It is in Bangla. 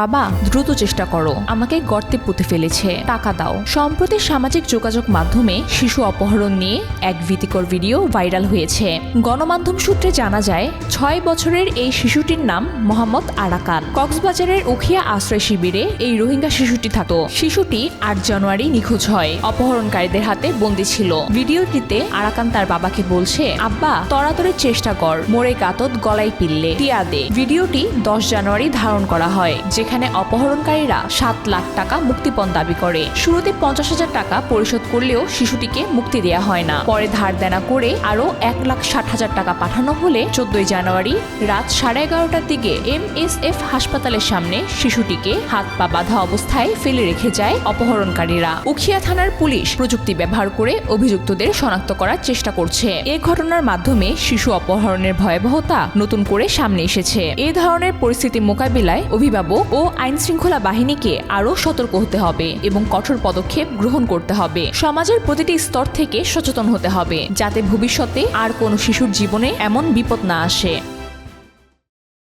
বাবা, দ্রুত চেষ্টা করো। আমাকে গর্তে পুঁতে ফেলেছে। টাকা দাও। সম্প্রতি সামাজিক যোগাযোগ মাধ্যমে শিশু অপহরণ নিয়ে এক ভীতিকর ভিডিও ভাইরাল হয়েছে। গণমাধ্যম সূত্রে জানা যায়, ছয় বছরের এই শিশুটির নাম মোহাম্মদ আরাকান। কক্সবাজারের উখিয়া আশ্রয় শিবিরে এই রোহিঙ্গা শিশুটি থাকত। শিশুটি আট জানুয়ারি নিখোঁজ হয়। অপহরণকারীদের হাতে বন্দি ছিল। ভিডিওটিতে আরাকান তার বাবাকে বলছে, আব্বা তরাতরের চেষ্টা কর। মোরে কাতত গলায় পিললে। টিয়া দে। ভিডিওটি দশ জানুয়ারি ধারণ করা হয়, যেখানে অপহরণকারীরা সাত লাখ টাকা মুক্তিপণ দাবি করে। শুরুতে পঞ্চাশ হাজার টাকা পরিশোধ করলেও শিশুটিকে মুক্তি দেয়া হয় না। পরে ধার দেনা করে আরও এক লাখ ষাট হাজার টাকা পাঠানো হলে চোদ্দই জানুয়ারি রাত সাড়ে এগারোটার দিকে এমএসএফ হাসপাতালের সামনে শিশুটিকে হাত পা বাঁধা অবস্থায় ফেলে রেখে যায় অপহরণকারীরা। উখিয়া থানার পুলিশ প্রযুক্তি ব্যবহার করে অভিযুক্তদের শনাক্ত করার চেষ্টা করছে। এ ঘটনার মাধ্যমে শিশু অপহরণের ভয়াবহতা নতুন করে সামনে এসেছে। এ ধরনের পরিস্থিতি মোকাবিলায় অভিভাবক ও আইন শৃঙ্খলা বাহিনীকে আরও সতর্ক হতে হবে এবং কঠোর পদক্ষেপ গ্রহণ করতে হবে। সমাজের প্রতিটি স্তর থেকে সচেতন হতে হবে, যাতে ভবিষ্যতে আর কোনো শিশুর জীবনে এমন বিপদ না আসে।